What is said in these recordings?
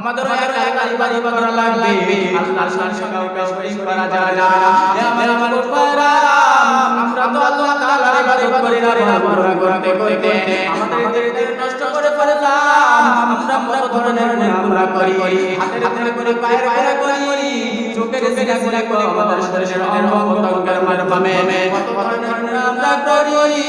আমাদের এলাকায় বাড়ি করা লাগবে। আল্লাহর শান কাউকে শরীক করা যায় না। হে আমার আমার উপরা আমরা তো আল্লাহ তাআলার ইবাদত করি না বড় করতে করতে আমাদের দিলকে নষ্ট করে ফেললাম আমরা বড় ধরনের গুনাহ করি হাতের হাতের করে পায়ের পায়ের করি চোখের সিনা সিনা করে আমাদের শরীরের অঙ্গ প্রত্যঙ্গের মাধ্যমে কত ধরনের আমরা করি।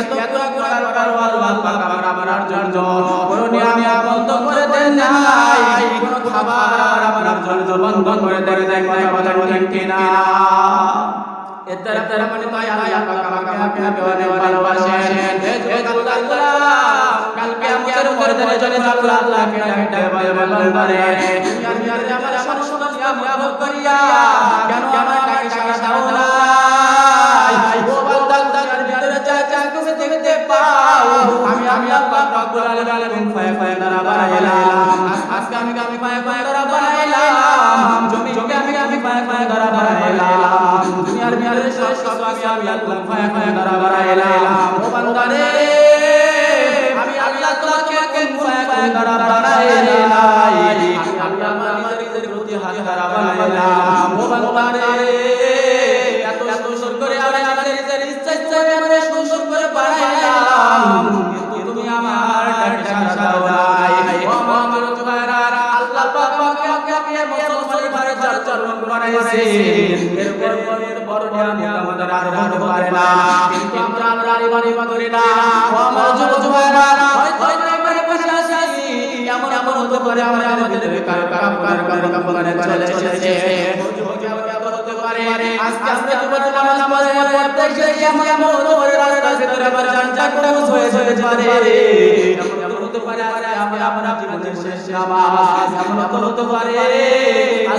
এত করার পর আল্লাহ পাক আমার আমার জন্য কোনো নিয়ামত জন্য বন্ধ করে দেন নাই কথা কথা ঠিক কিনা এর দ্বারা দ্বারা মানে তাই আল্লাহ পাক আমাকে আমাকে অনেক ভালোবাসেন হে যুবক আল্লাহ কালকে আমাদের মর্দানে জন্য আল্লাহ আল্লাহকে ডাকতে বলে বলবেন করে আমি আর আমার আমার সুন্দর নিয়ামত করিয়া কেন আমার ডাকে সাড়া দাও না ও বান্দা আল্লাহর ভিতরে যা যা কিছু দেখতে পাও আমি আমি আল্লাহ রব্বুল আলামিন ফায় ফায় দ্বারা আজকে আমি আমি ফায় ফায় দ্বারা সব সব আমি আমি আল্লাহ ফায় ফায় দ্বারা বানাইলাম ও বান্দা রে আমি আল্লাহ তোমাকে কোন ফায় ফায় দ্বারা বানাইলাম আমি আমি আমার নিজের প্রতি হাত দ্বারা এরপর এর বড় নিয়ামত আমাদের আর হতে পারে না। কিন্তু আমরা আমরা বাড়ি বাড়ি না। ও আমার জোয়ারা হয়তো আমরা বসে আছি এমন এমন হতে পারে আমরা আমাদের বেকার কাপড়ের কাপড় কাপড়ে চলে এসেছে। হতে পারে। আজকে আজকে নামাজ পড়ে পড়তে গিয়ে এমন এমন হতে পারে রাস্তার ভিতরে আমার জান জান হয়ে যেতে পারে। এমন এমন হতে পারে আজকে আমার আমার জীবনের শেষ এমন এমন হতে পারে।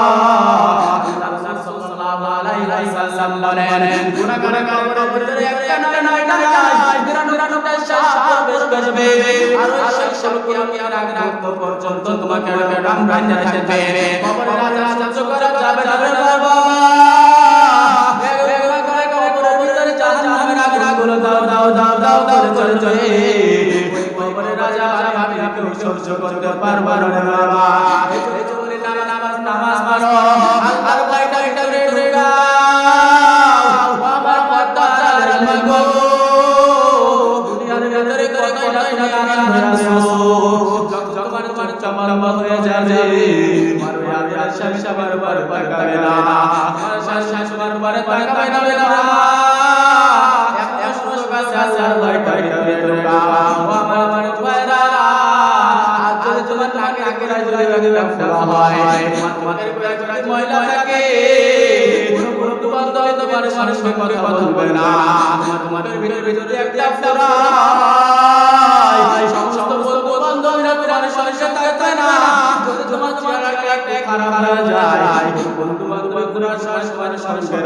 সাল্লাল্লাহু আলাইহি ওয়াসাল্লাম বলেন গুনাহগার ভিতরে একটা নয় নয়টা নয় নিরানব্বইটা সাপ প্রবেশ করবে আর ওই সাপকে আমি আর আগে রাখব পর্যন্ত তোমাকে ডাম ডাম যাইতে কবরের রাজা রাজা করে যাবে যাবে বাবা। দাও দাও দাও দাও দাও চলে চলে ওই রাজা আমি সহ্য করতে পারব না, বাবা। নামাজ নামাজ মারো মহিলা থাকে পারে মানুষ কথা বলবে না তোমাদের ভিতরে ভিতরে একটা খারাপ যায়। বন্ধু বান্ধব গুণা শ্বাস মানে শ্বাসের